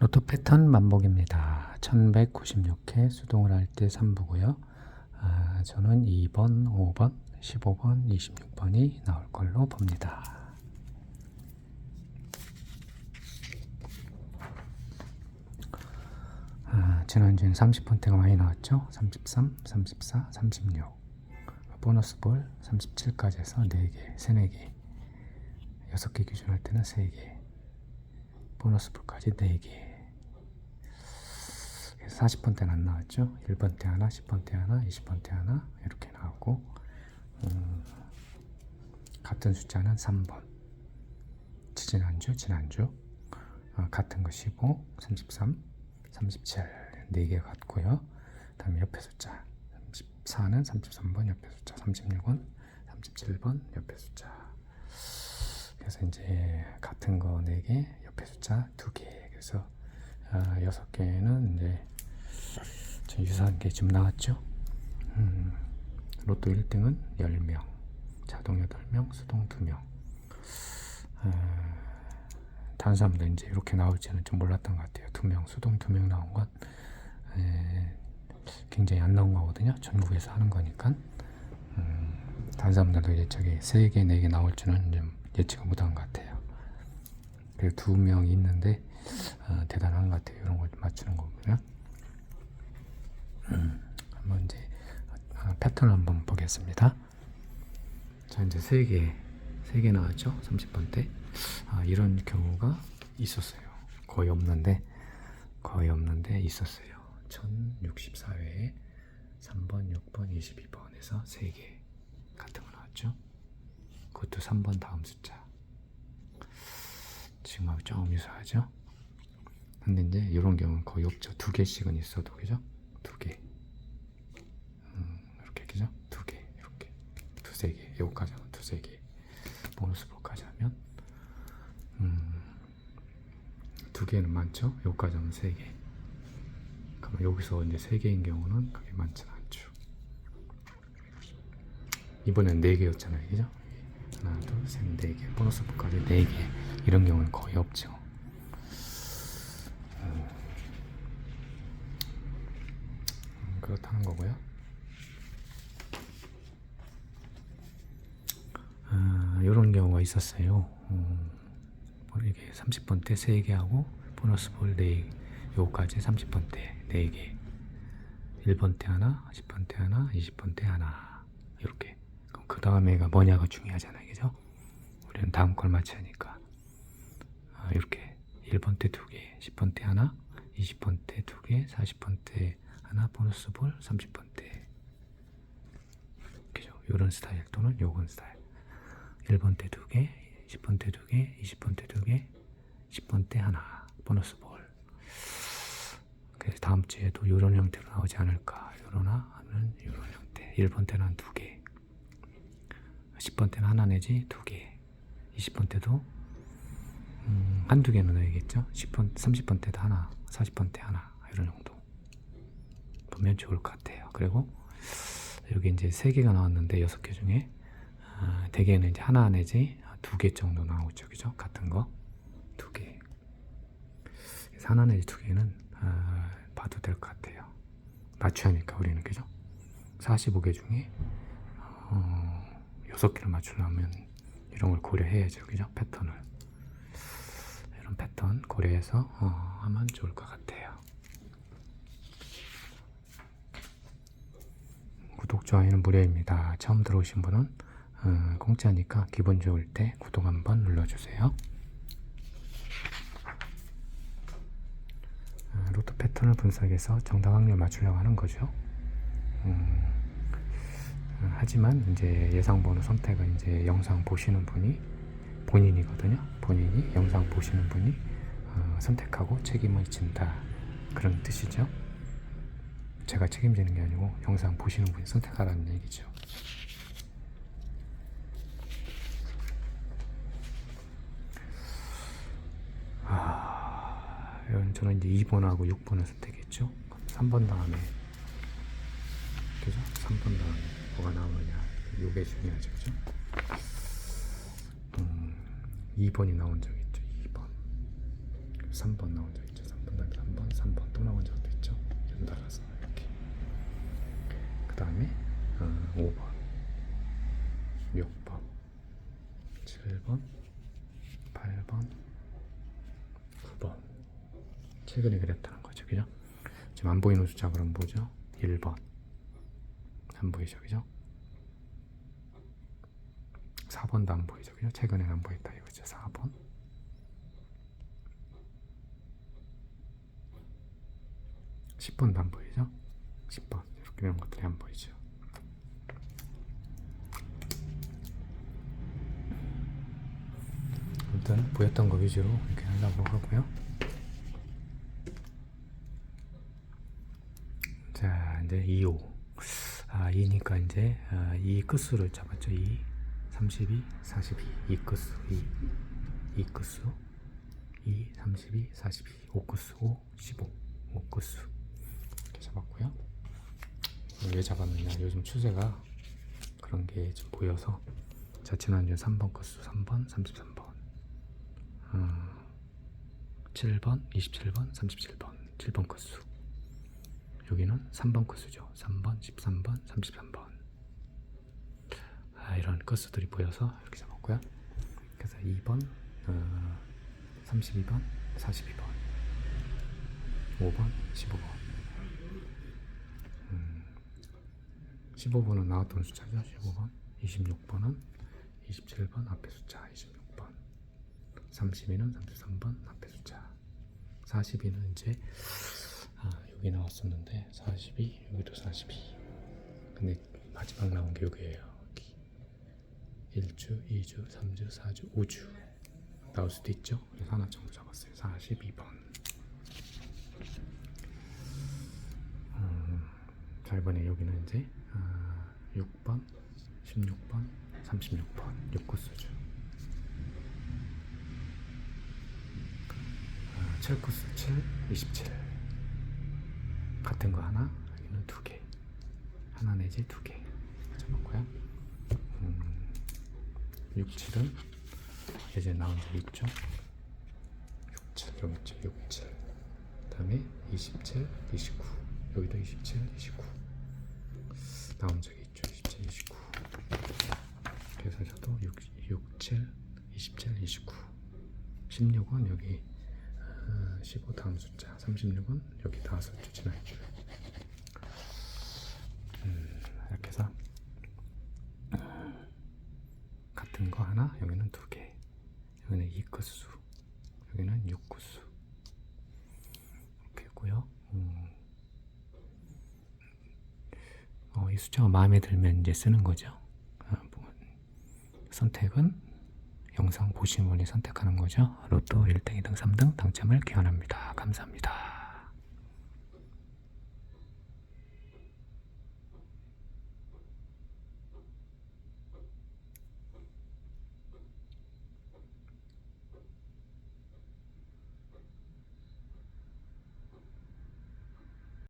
로또 패턴 반복입니다. 1196회 수동을 할 때 3부고요. 아, 저는 2번, 5번, 15번, 26번이 나올 걸로 봅니다. 아, 지난주엔 30번대가 많이 나왔죠? 33, 34, 36. 보너스 볼 37까지 해서 4개, 3, 4개. 6개 기준 할 때는 3개. 보너스 볼까지 4개. 40번대는 안 나왔죠? 1번대 하나, 10번대 하나, 20번대 하나? 이렇게 나왔고 음, 같은 숫자는 3번. 지지난주, 지난주. 아, 같은 거 15, 33, 37 4개 같고요. 다음에 옆에 숫자. 34는 33번 옆에 숫자. 36은 37번 옆에 숫자. 그래서 이제 같은 거 4개 옆에 숫자 2개. 그래서 아, 6개는 이제 저 유사한 게 지금 나왔죠 음, 로또 1등은 10명 자동 8명 수동 2명 아, 다른 사람도 이제 이렇게 나올지는 좀 몰랐던 것 같아요. 두 명, 수동 두명 나온 건 에, 굉장히 안 나온 거거든요. 전국에서 하는 거니까. 음, 다른 사람들도 이제 저기 세 개, 네개 나올 줄은 좀 예측을 못한 것 같아요. 그리고 두 명이 있는데 어, 대단한 것 같아요. 이런 걸 맞추는 거 보면. 음, 한번 이제 어, 패턴을 한번 보겠습니다. 자 이제 세 개, 세 개 나왔죠? 30번대. 아, 이런 경우가 있었어요. 거의 없는데 거의 없는데 있었어요. 1064회에 3번, 6번, 22번에서 3개 같은 거 나왔죠. 그것도 3번 다음 숫자. 지금하고 조금 유사하죠. 근데 이제 이런 경우는 거의 없죠. 두 개씩은 있어도 그죠? 두 개. 음, 이렇게 그죠? 두 개, 이렇게 두세 개. 요거까지 하면 두세 개. 보너스 볼까지 하면 음, 두 개는 많죠. 여기까지 하면 세 개. 그러면 여기서 이제 세 개인 경우는 그게 많지는 않죠. 이번엔 네 개였잖아요, 그죠? 하나, 둘, 셋, 네 개. 보너스 볼까지 네 개. 이런 경우는 거의 없죠. 음, 그렇다는 거고요. 아, 이런 경우가 있었어요. 음, 뭐 이게 30번 때 3개 하고 보너스 볼 4개 요거까지 30번 때 4개. 1번 때 하나 10번 때 하나 20번 때 하나. 이렇게. 그럼 그 다음에가 뭐냐가 중요하잖아요. 그죠? 우리는 다음 걸 맞춰야 하니까. 아, 이렇게. 1번 때 2개 10번 때 하나 20번 때 2개 40번 때 하나 보너스 볼 30번 때 그죠 요런 스타일 또는 요건 스타일 1번 때 2개 10번 때 2개, 20번 때 2개, 10번 때 하나 보너스 볼. 그래서 다음 주에도 이런 형태로 나오지 않을까. 이러나 하는 이런 형태. 1번 때는 한 2개, 10번 때는 하나 내지 2개, 20번 때도 음, 한두 개는 넣어야겠죠. 10번, 30번 때도 하나, 40번 때 하나 이런 정도 보면 좋을 것 같아요. 그리고 여기 이제 세 개가 나왔는데 여섯 개 중에 아, 대개는 이제 하나 내지 두 개 정도 나오죠, 그죠? 같은 거 두 개. 하나 내지 두 개는 아, 봐도 될 것 같아요. 맞춰야 하니까 우리는 그죠? 45개 중에 어, 6개를 맞추려면 이런 걸 고려해야죠, 그죠? 패턴을 이런 패턴 고려해서 어, 하면 좋을 것 같아요. 구독 좋아요는 무료입니다. 처음 들어오신 분은 어, 공짜니까 기분 좋을 때 구독 한번 눌러주세요. 어, 로또 패턴을 분석해서 정답 확률 맞추려고 하는 거죠. 음, 어, 하지만 이제 예상 번호 선택은 이제 영상 보시는 분이 본인이거든요. 본인이 영상 보시는 분이 어, 선택하고 책임을 진다 그런 뜻이죠. 제가 책임지는 게 아니고 영상 보시는 분이 선택하라는 얘기죠. 아, 저는 이제 2번하고 6번을 선택했죠. 3번 다음에 그죠? 3번 다음에 뭐가 나오느냐 이게 중요하죠, 그죠? 음, 2번이 나온 적 있죠, 2번. 3번 나온 적 있죠, 3번. 2번 다음에 3번 3번 또 나온 적도 있죠 연달아서 다음에 어, 5번 6번 7번 8번 9번. 최근에 그랬다는 거죠. 그죠? 지금 안 보이는 숫자 그럼 뭐죠. 1번. 안 보이죠. 그죠? 4번도 안 보이죠. 그죠? 최근에 안 보였다 이거죠. 4번. 10번도 안 보이죠? 10번 이런 것들이 안 보이죠. 아무튼 보였던 거 위주로 이렇게 하려고 하고요. 자 이제 2호 아 2니까 이제 아, 2 끝수를 잡았죠. 2 32 42 2 끝수 2 2 끝수. 2 32 42 5 끝수 5 15 5 끝수. 이렇게 잡았고요 왜 잡았느냐 요즘 추세가 그런 게 좀 보여서 자 지난주에 3번 끝수 3번 33번 어, 7번 27번 37번 7번 끝수 여기는 3번 코스죠. 3번, 13번, 33번. 아, 이런 코스들이 보여서 이렇게 잡았고요. 그래서 2번, 어, 32번, 42번, 5번, 15번. 음, 15번은 나왔던 숫자죠. 15번, 26번은 27번 앞에 숫자 26번, 32는 33번 앞에 숫자, 42는 이제 아, 여기 나왔었는데 42 여기도 42 근데 마지막 나온 게 여기에요. 여기. 1주 2주 3주 4주 5주 나올 수도 있죠. 그래서 하나 정도 잡았어요. 42번. 음, 자 이번에 여기는 이제 아, 6번 16번 36번 6코스죠 아, 7코스 7 27 같은 거 하나, 여기는 두 개. 하나 내지 두 개. 잡았고요. 음, 6, 7은 예전에 나온 적 있죠? 6, 7, 여기 있죠? 6, 7. 그 다음에 27, 29. 여기도 27, 29. 나온 적이 있죠? 27, 29. 그래서 저도 6, 6 7, 27, 29. 16은 여기 15 다음 숫자 36은 여기 다섯 주 지나죠 음, 이렇게 해서 같은 거 하나 여기는 두개 여기는 2끝수 여기는 6끝수 이렇게 있고요 음. 어, 이 숫자가 마음에 들면 이제 쓰는 거죠 아, 뭐, 선택은 영상 보신 분이 선택하는 거죠. 로또 1등, 2등, 3등 당첨을 기원합니다. 감사합니다.